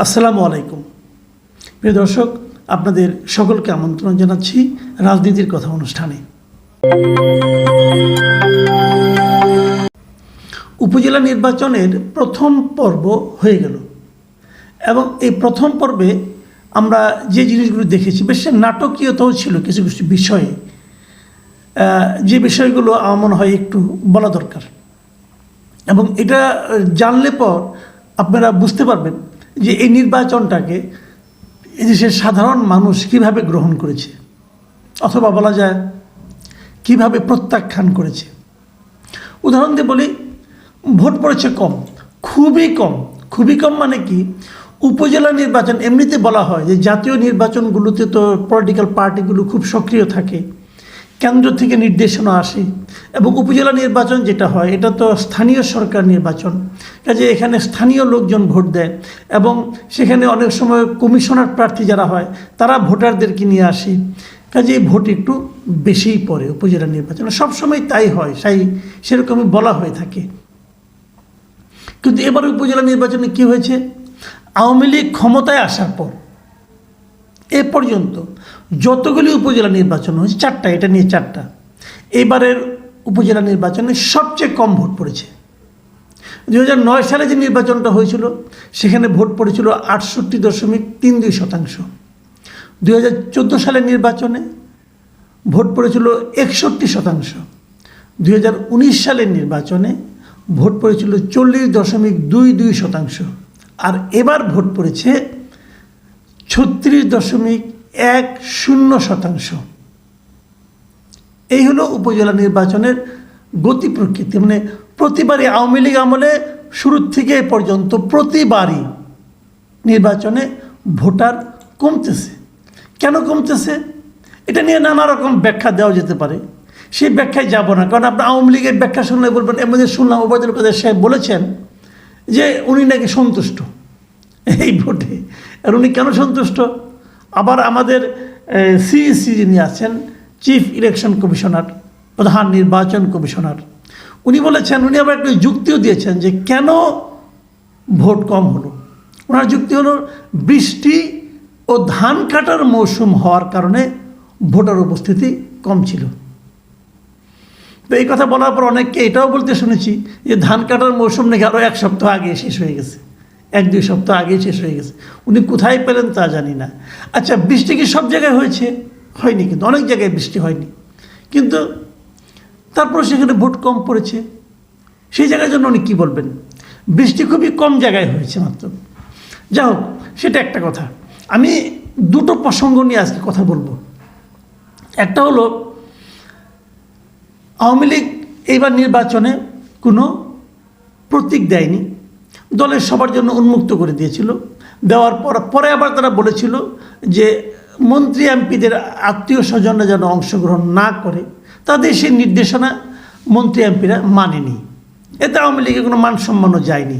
আসসালামু আলাইকুম। প্রিয় দর্শক, আপনাদের সকলকে আমন্ত্রণ জানাচ্ছি রাজনীতির কথা অনুষ্ঠানে। উপজেলা নির্বাচনের প্রথম পর্ব হয়ে গেল এবং এই প্রথম পর্বে আমরা যে জিনিসগুলো দেখেছি, বেশ নাটকীয়তাও ছিল কিছু কিছু বিষয়ে। যে বিষয়গুলো আমার মনে হয় একটু বলা দরকার। এবং এটা জানলে পর আপনারা বুঝতে পারবেন যে এই নির্বাচনটাকে এই দেশের সাধারণ মানুষ কীভাবে গ্রহণ করেছে, অথবা বলা যায় কীভাবে প্রত্যাখ্যান করেছে। উদাহরণ দিয়ে বলি, ভোট পড়েছে কম, খুবই কম। খুবই কম মানে কি? উপজেলা নির্বাচন, এমনিতে বলা হয় যে জাতীয় নির্বাচনগুলোতে তো পলিটিক্যাল পার্টিগুলো খুব সক্রিয় থাকে। কেন্দ্র থেকে নির্দেশনা আসে এবং উপজেলা নির্বাচন যেটা হয়, এটা তো স্থানীয় সরকার নির্বাচন। কাজে এখানে স্থানীয় লোকজন ভোট দেয় এবং সেখানে অনেক সময় কমিশনার প্রার্থী যারা হয়, তারা ভোটারদেরকে নিয়ে আসে। কাজে ভোট একটু বেশিই পড়ে উপজেলা নির্বাচনে। সবসময় তাই হয় তাই সেরকমই বলা হয়ে থাকে। কিন্তু এবার উপজেলা নির্বাচনে কি হয়েছে? আওয়ামী লীগ ক্ষমতায় আসার পর, এ পর্যন্ত যতগুলি উপজেলা নির্বাচন হয়েছে, চারটা, এটা নিয়ে চারটা। এবারের উপজেলা নির্বাচনে সবচেয়ে কম ভোট পড়েছে। দু নয় সালে যে নির্বাচনটা হয়েছিল, সেখানে ভোট পড়েছিল আটষট্টি দশমিক তিন দুই শতাংশ। দু হাজার চোদ্দ সালের নির্বাচনে ভোট পড়েছিল একষট্টি শতাংশ। দু হাজার উনিশ সালের নির্বাচনে ভোট পড়েছিল চল্লিশ দশমিক দুই দুই শতাংশ। আর এবার ভোট পড়েছে ছত্রিশ দশমিক এক শূন্য শতাংশ। এই হলো উপজেলা নির্বাচনের গতি প্রকৃতি। মানে প্রতিবারই আওয়ামী লীগ আমলে শুরুর থেকে পর্যন্ত প্রতিবারই নির্বাচনে ভোটার কমতেছে। কেন কমতেছে? এটা নিয়ে নানা রকম ব্যাখ্যা দেওয়া যেতে পারে। সেই ব্যাখ্যায় যাব না। কারণ আপনার আওয়ামী লীগের ব্যাখ্যা শুনলে বলবেন মধ্যে শুনলাম কাদের সাহেব বলেছেন যে উনি নাকি সন্তুষ্ট এই ভোটে। আর উনি কেন সন্তুষ্ট? আবার আমাদের সিইসি যিনি আছেন চিফ ইলেকশন কমিশনার প্রধান নির্বাচন কমিশনার উনি বলেছেন, উনি আবার একটা যুক্তিও দিয়েছেন যে কেন ভোট কম হলো? ওনার যুক্তি হলো, বৃষ্টি ও ধান কাটার মৌসুম হওয়ার কারণে ভোটার উপস্থিতি কম ছিল। তো এই কথা বলার পর অনেককে এটাও বলতে শুনেছি যে ধান কাটার মৌসুম নাকি আরও এক সপ্তাহ আগে শেষ হয়ে গেছে। এক দুই সপ্তাহ আগে শেষ হয়ে গেছে। উনি কোথায় পেলেন তা জানি না। আচ্ছা বৃষ্টি কি সব জায়গায় হয়েছে? হয়নি কিন্তু, অনেক জায়গায় বৃষ্টি হয়নি। কিন্তু তারপর সেখানে ভোট কম পড়েছে। সেই জায়গার জন্য উনি কী বলবেন? বৃষ্টি খুবই কম জায়গায় হয়েছে মাত্র। যা হোক, সেটা একটা কথা। আমি দুটো প্রসঙ্গ নিয়ে আজকে কথা বলব। একটা হলো, আওয়ামী লীগ এইবার নির্বাচনে কোনো প্রতীক দেয়নি। দলের সবার জন্য উন্মুক্ত করে দিয়েছিল। দেওয়ার পর, পরে আবার তারা বলেছিল যে মন্ত্রী এমপিদের আত্মীয় স্বজনরা যেন অংশগ্রহণ না করে, তাদের সেই নির্দেশনা মন্ত্রী এমপিরা মানেনি। এতে আওয়ামী লীগের কোনো মান সম্মানও যায়নি।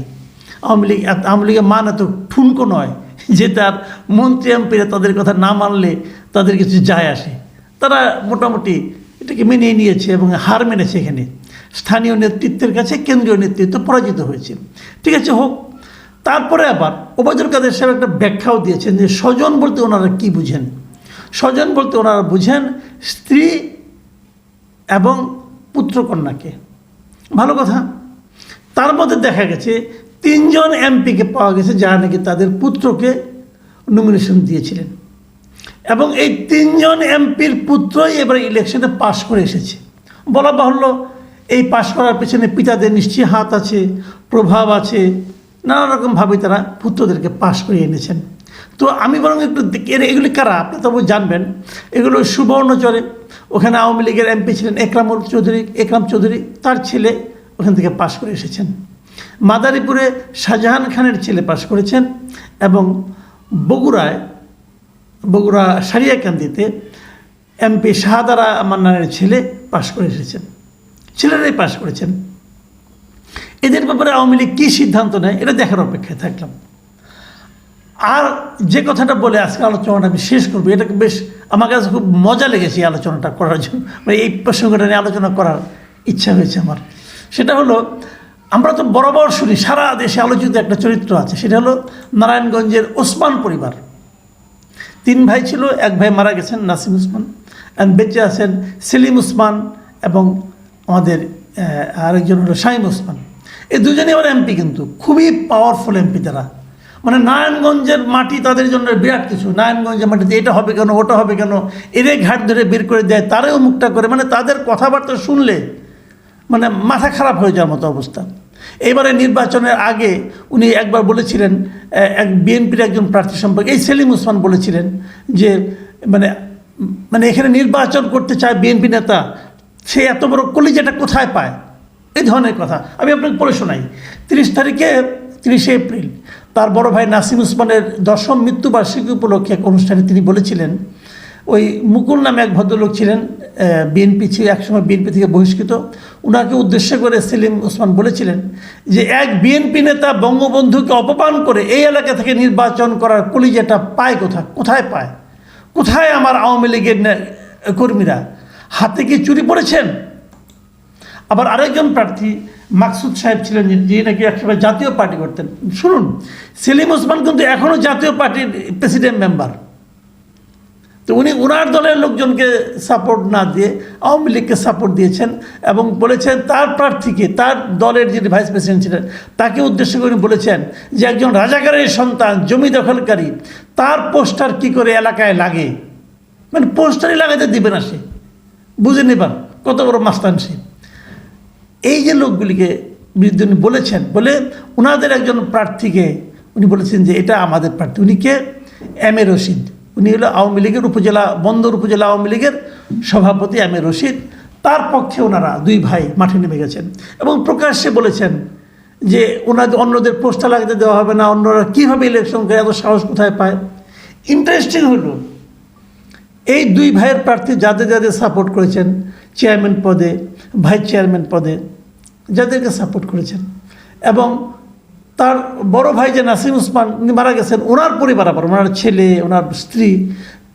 আওয়ামী লীগ আওয়ামী লীগের মান এত ঠুনকো নয় যে তার মন্ত্রী এমপিরা তাদের কথা না মানলে তাদের কিছু যায় আসে। তারা মোটামুটি এটাকে মেনে নিয়েছে এবং হার মেনেছে এখানে। স্থানীয় নেতৃত্বের কাছে কেন্দ্রীয় নেতৃত্ব পরাজিত হয়েছে ঠিক আছে, হোক। তারপরে আবার ওবায়দুল কাদের সাহেব একটা ব্যাখ্যাও দিয়েছেন যে স্বজন বলতে ওনারা কি বুঝেন? স্বজন বলতে ওনারা বুঝেন স্ত্রী এবং পুত্রকন্যাকে। ভালো কথা। তার মধ্যে দেখা গেছে তিনজন এমপিকে পাওয়া গেছে যারা নাকি তাদের পুত্রকে নমিনেশন দিয়েছিলেন। এবং এই তিনজন এমপির পুত্রই এবার ইলেকশনে পাশ করে এসেছে। বলা বাহুল্য এই পাশ করার পেছনে পিতাদের নিশ্চয়ই হাত আছে, প্রভাব আছে। নানা রকমভাবে তারা পুত্রদেরকে পাশ করে এনেছেন। তো আমি বরং একটু এগুলি কারা? আপনি তবু জানবেন। এগুলো সুবর্ণচরে ওখানে আওয়ামী লীগের এমপি ছিলেন একরামুল চৌধুরী, একরাম চৌধুরী, তার ছেলে ওখান থেকে পাশ করে এসেছেন। মাদারীপুরে শাহজাহান খানের ছেলে পাশ করেছেন এবং বগুড়ায়, বগুড়া সারিয়াকান্দিতে এমপি শাহাদারা মান্নানের ছেলে পাশ করে এসেছেন। ছেলেরাই পাশ করেছেন। এদের ব্যাপারে আওয়ামী লীগ কী সিদ্ধান্ত নেয়, এটা দেখার অপেক্ষায় থাকলাম। আর যে কথাটা বলে আজকে আলোচনাটা আমি শেষ করব, এটা বেশ আমার কাছে খুব মজা লেগেছে এই আলোচনাটা করার জন্য। মানে এই প্রসঙ্গটা নিয়ে আলোচনা করার ইচ্ছা হয়েছে আমার। সেটা হলো, আমরা তো বরাবর শুনি, সারা দেশে আলোচিত একটা চরিত্র আছে, সেটা হলো নারায়ণগঞ্জের ওসমান পরিবার। তিন ভাই ছিল, এক ভাই মারা গেছেন, নাসিম উসমান অ্যান্ড বেঁচে আছেন সেলিম উসমান এবং আমাদের আরেকজন হলো শাহিম উসমান এই দুজনই আবার এমপি কিন্তু, খুবই পাওয়ারফুল এমপি তারা। মানে নারায়ণগঞ্জের মাটি তাদের জন্য বিরাট কিছু। নারায়ণগঞ্জের মাটিতে এটা হবে কেন, ওটা হবে কেন এদের ঘাট ধরে বের করে দেয়, তারাও মুখটা করে। মানে তাদের কথাবার্তা শুনলে মানে মাথা খারাপ হয়ে যাওয়ার মতো অবস্থা। এবারে নির্বাচনের আগে উনি একবার বলেছিলেন এক বিএনপির একজন প্রার্থী সম্পর্কে, এই সেলিম ওসমান বলেছিলেন যে মানে মানে এখানে নির্বাচন করতে চায় বিএনপি নেতা সে এত বড় কলিজাটা কোথায় পায়? এই ধরনের কথা। আমি আপনাকে পড়ে শোনাই, তিরিশ তারিখে তিরিশে এপ্রিল তার বড় ভাই নাসিম উসমানের দশম মৃত্যুবার্ষিকী উপলক্ষে এক অনুষ্ঠানে তিনি বলেছিলেন, ওই মুকুল নামে এক ভদ্রলোক ছিলেন বিএনপি ছিল, একসময় বিএনপি থেকে বহিষ্কৃত। ওনাকে উদ্দেশ্য করে সেলিম ওসমান বলেছিলেন যে, এক বিএনপি নেতা বঙ্গবন্ধুকে অপমান করে এই এলাকা থেকে নির্বাচন করার কলিজাটা পায় কোথায় কোথায় পায়? কোথায় আমার আওয়ামী লীগের কর্মীরা? হাতে কি চুরি পড়েছেন? আবার আরেকজন প্রার্থী মাকসুদ সাহেব ছিলেন যিনি- নাকি একসময় জাতীয় পার্টি করতেন। শুনুন, সেলিম ওসমান কিন্তু এখনও জাতীয় পার্টির প্রেসিডেন্ট মেম্বার। তো উনি ওনার দলের লোকজনকে সাপোর্ট না দিয়ে আওয়ামী লীগকে সাপোর্ট দিয়েছেন এবং বলেছেন তার প্রার্থীকে, তার দলের যিনি ভাইস প্রেসিডেন্ট ছিলেন, তাকে উদ্দেশ্য করে বলেছেন যে একজন রাজাকারের সন্তান, জমি দখলকারী, তার পোস্টার কি করে এলাকায় লাগে? মানে পোস্টারই লাগাতে দিবে না সে। বুঝে নেবার কত বড় মাস্তান সে। এই যে লোকগুলিকে বিরুদ্ধে উনি বলেছেন, বলে ওনাদের একজন প্রার্থীকে উনি বলেছেন যে এটা আমাদের প্রার্থী। উনি কে? M A Rashid. উনি হলো আওয়ামী লীগের উপজেলা, বন্দর উপজেলা আওয়ামী লীগের সভাপতি এম এ রশিদ। তার পক্ষে ওনারা দুই ভাই মাঠে নেমে গেছেন এবং প্রকাশ্যে বলেছেন যে ওনাদের, অন্যদের পোস্টার লাগাতে দেওয়া হবে না, অন্যরা কীভাবে ইলেকশন করে, এত সাহস কোথায় পায়? ইন্টারেস্টিং হলো এই দুই ভাইয়ের প্রার্থী যাদের যাদের সাপোর্ট করেছেন চেয়ারম্যান পদে ভাইস চেয়ারম্যান পদে, যাদেরকে সাপোর্ট করেছেন। এবং তার বড় ভাই যে নাসিম উসমান মারা গেছেন, ওনার পরিবার আবার, ওনার ছেলে, ওনার স্ত্রী,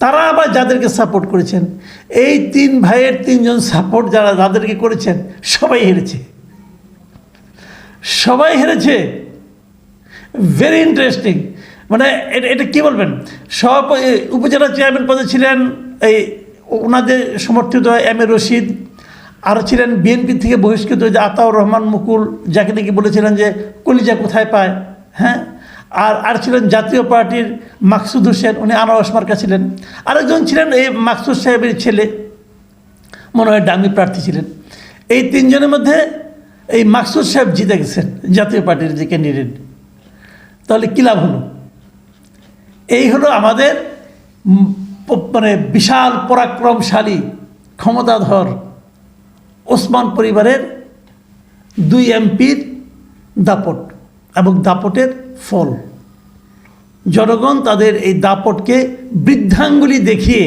তারা আবার যাদেরকে সাপোর্ট করেছেন, এই তিন ভাইয়ের তিনজন সাপোর্ট যারা যাদেরকে করেছেন, সবাই হেরেছে। সবাই হেরেছে। ভেরি ইন্টারেস্টিং মানে এটা এটা কী বলবেন? সব উপজেলা চেয়ারম্যান পদে ছিলেন এই ওনাদের সমর্থিত এম এ রশিদ আরও ছিলেন বিএনপি থেকে বহিষ্কৃত যে আতাউর রহমান মুকুল, যাকে নাকি বলেছিলেন যে কলিজা কোথায় পায় হ্যাঁ? আর আর ছিলেন জাতীয় পার্টির মাকসুদ হোসেন, উনি আনারস মার্কা ছিলেন। আরেকজন ছিলেন এই মাকসুদ সাহেবের ছেলে, মনে হয় ডামি প্রার্থী ছিলেন। এই তিনজনের মধ্যে এই মাকসুদ সাহেব জিতে গেছেন জাতীয় পার্টির যে ক্যান্ডিডেট তাহলে কী লাভ হলো? এই হলো আমাদের মানে বিশাল পরাক্রমশালী ক্ষমতাধর ওসমান পরিবারের দুই এমপির দাপট এবং দাপটের ফল। জনগণ তাদের এই দাপটকে বৃদ্ধাঙ্গুলি দেখিয়ে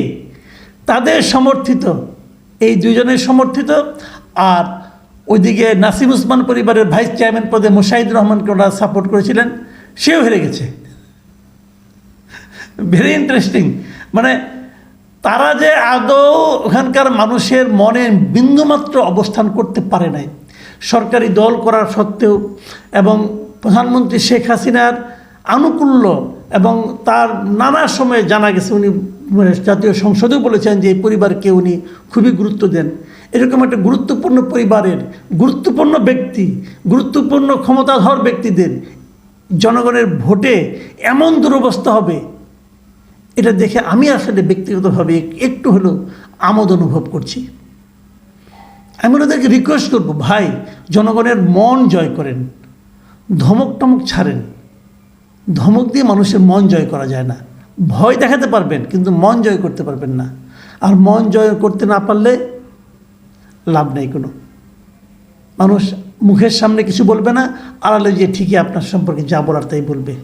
তাদের সমর্থিত, এই দুজনের সমর্থিত আর ওইদিকে নাসিম উসমান পরিবারের ভাইস চেয়ারম্যান পদে মুশাহিদুর রহমানকে ওরা সাপোর্ট করেছিলেন, সেও হেরে গেছে। ভেরি ইন্টারেস্টিং মানে তারা যে আদৌ ওখানকার মানুষের মনে বিন্দুমাত্র অবস্থান করতে পারে নাই। সরকারি দল করার সত্ত্বেও এবং প্রধানমন্ত্রী শেখ হাসিনার আনুকূল্য এবং তার নানা সময়ে জানা গেছে, উনি মানে জাতীয় সংসদেও বলেছেন যে এই পরিবারকে উনি খুবই গুরুত্ব দেন। এরকম একটা গুরুত্বপূর্ণ পরিবারের, গুরুত্বপূর্ণ ব্যক্তি, গুরুত্বপূর্ণ ক্ষমতাধর ব্যক্তিদের জনগণের ভোটে এমন দুরবস্থা হবে এটা দেখে আমি আসলে ব্যক্তিগতভাবে একটু হলেও আমোদ অনুভব করছি। আমি ওদেরকে রিকোয়েস্ট করব, ভাই, জনগণের মন জয় করেন, ধমক টমক ছাড়েন। ধমক দিয়ে মানুষের মন জয় করা যায় না। ভয় দেখাতে পারবেন, কিন্তু মন জয় করতে পারবেন না। আর মন জয় করতে না পারলে লাভ নেই কোনো। মানুষ মুখের সামনে কিছু বলবে না, আড়ালে যে ঠিকই আপনার সম্পর্কে যা বলার তাই বলবে।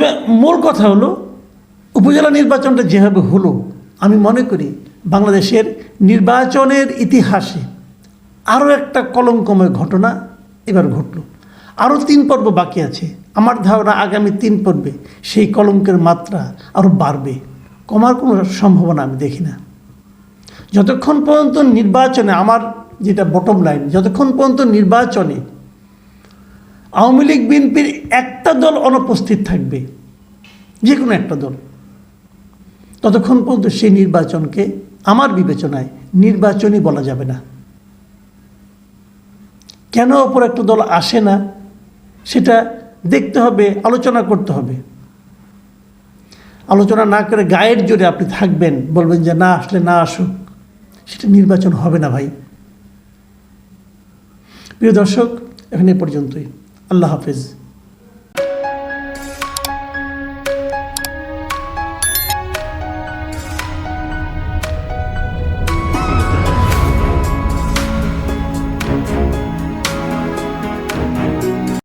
তবে মূল কথা হলো, উপজেলা নির্বাচনটা যেভাবে হলো, আমি মনে করি বাংলাদেশের নির্বাচনের ইতিহাসে আরও একটা কলঙ্কময় ঘটনা এবার ঘটল। আরও তিন পর্ব বাকি আছে। আমার ধারণা আগামী তিন পর্বে সেই কলঙ্কের মাত্রা আরও বাড়বে। কমার কোনো সম্ভাবনা আমি দেখি না। যতক্ষণ পর্যন্ত নির্বাচনে আমার যেটা বটম লাইন যতক্ষণ পর্যন্ত নির্বাচনে আওয়ামী লীগ, বিএনপির একটা দল অনুপস্থিত থাকবে যে কোনো একটা দল। ততক্ষণ পর্যন্ত সেই নির্বাচনকে আমার বিবেচনায় নির্বাচনই বলা যাবে না। কেন অপর একটা দল আসে না, সেটা দেখতে হবে, আলোচনা করতে হবে। আলোচনা না করে গায়ের জোরে আপনি থাকবেন, বলবেন যে না, আসলে না আসুক, সেটা নির্বাচন হবে না ভাই। প্রিয় দর্শক, এখন পর্যন্তই। আল্লাহ হাফেজ।